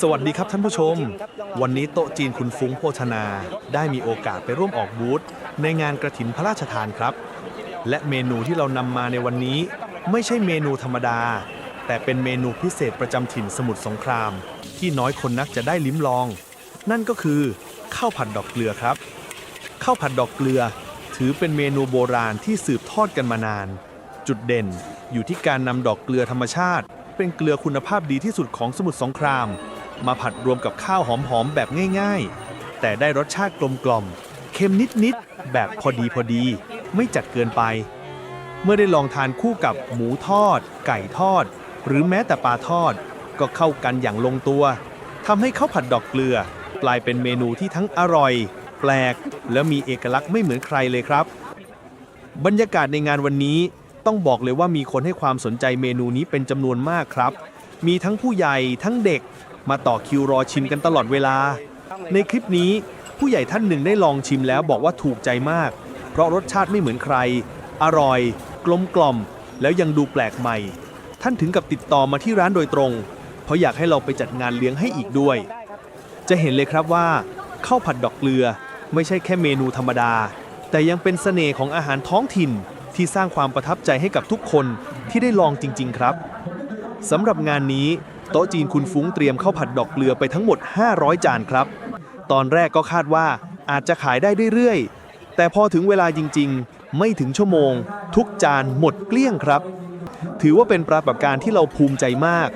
สวัสดีครับท่านผู้ชม วันนี้โต๊ะจีนคุณฟุ้งโภชนา ได้มีโอกาสไปร่วมออกบูธในงานกระถินพระราชทานครับ และเมนูที่เรานำมาในวันนี้ ไม่ใช่เมนูธรรมดา แต่เป็นเมนูพิเศษประจำถิ่นสมุทรสงคราม ที่น้อยคนนักจะได้ลิ้มลอง นั่นก็คือข้าวผัดดอกเกลือครับข้าวผัดดอกเกลือ ถือเป็นเมนูโบราณที่สืบทอดกันมานาน จุดเด่นอยู่ที่การนำดอกเกลือธรรมชาติ เป็นเกลือคุณภาพดีที่สุดของสมุทรสงคราม มาผัดรวมกับข้าวหอมๆแบบง่ายๆ แต่ได้รสชาติกลมกล่อมๆเค็มนิดๆ แบบพอดีพอดี ไม่จัดเกินไป เมื่อได้ลองทานคู่กับหมูทอด ไก่ทอด หรือแม้แต่ปลาทอด ก็เข้ากันอย่างลงตัวทำให้ข้าวผัดดอกเกลือกลายเป็นเมนูที่ทั้งอร่อย แปลก และมีเอกลักษณ์ไม่เหมือนใครเลยครับ บรรยากาศในงานวันนี้ต้องบอกเลยว่ามีคนให้ความสนใจเมนูนี้เป็นจำนวนมากครับ มีทั้งผู้ใหญ่ทั้งเด็ก มาต่อคิวรอชิมกันตลอดเวลา ในคลิปนี้ผู้ใหญ่ท่านหนึ่งได้ลองชิมแล้วบอกว่าถูกใจมาก เพราะรสชาติไม่เหมือนใคร อร่อย กลมกล่อม แล้วยังดูแปลกใหม่ ท่านถึงกับติดต่อมาที่ร้านโดยตรง เพราะอยากให้เราไปจัดงานเลี้ยงให้อีกด้วย จะเห็นเลยครับว่าข้าวผัดดอกเกลือไม่ใช่แค่เมนูธรรมดา แต่ยังเป็นเสน่ห์ของอาหารท้องถิ่นที่สร้างความประทับใจให้กับทุกคนที่ได้ลองจริง ๆ ครับสำหรับงานนี้ โต๊ะจีนคุณฟุ้งเตรียมข้าวผัดดอกเกลือไปทั้งหมด 500 จานครับ ตอนแรกก็คาดว่าอาจจะขายได้เรื่อยๆ แต่พอถึงเวลาจริงๆ ไม่ถึงชั่วโมง ทุกจานหมดเกลี้ยงครับ ถือว่าเป็นปรากฏการณ์ที่เราภูมิใจมาก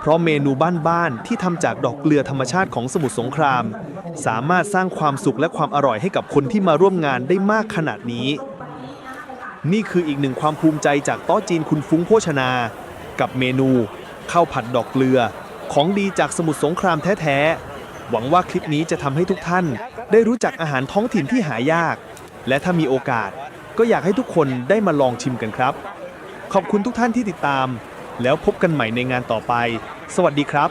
เพราะเมนูบ้านๆที่ทำจากดอกเกลือธรรมชาติของสมุทรสงคราม สามารถสร้างความสุขและความอร่อยให้กับคนที่มาร่วมงานได้มากขนาดนี้ นี่คืออีกหนึ่งความภูมิใจจากโต๊ะจีนคุณฟุ้งโภชนา กับเมนู ข้าวผัดดอกเกลือ ของดีจากสมุทรสงครามแท้ๆ หวังว่าคลิปนี้จะทำให้ทุกท่าน ได้รู้จักอาหารท้องถิ่นที่หายาก และถ้ามีโอกาสก็อยากให้ทุกคนได้มาลองชิมกันครับ ขอบคุณทุกท่านที่ติดตาม แล้วพบกันใหม่ในงานต่อไป สวัสดีครับ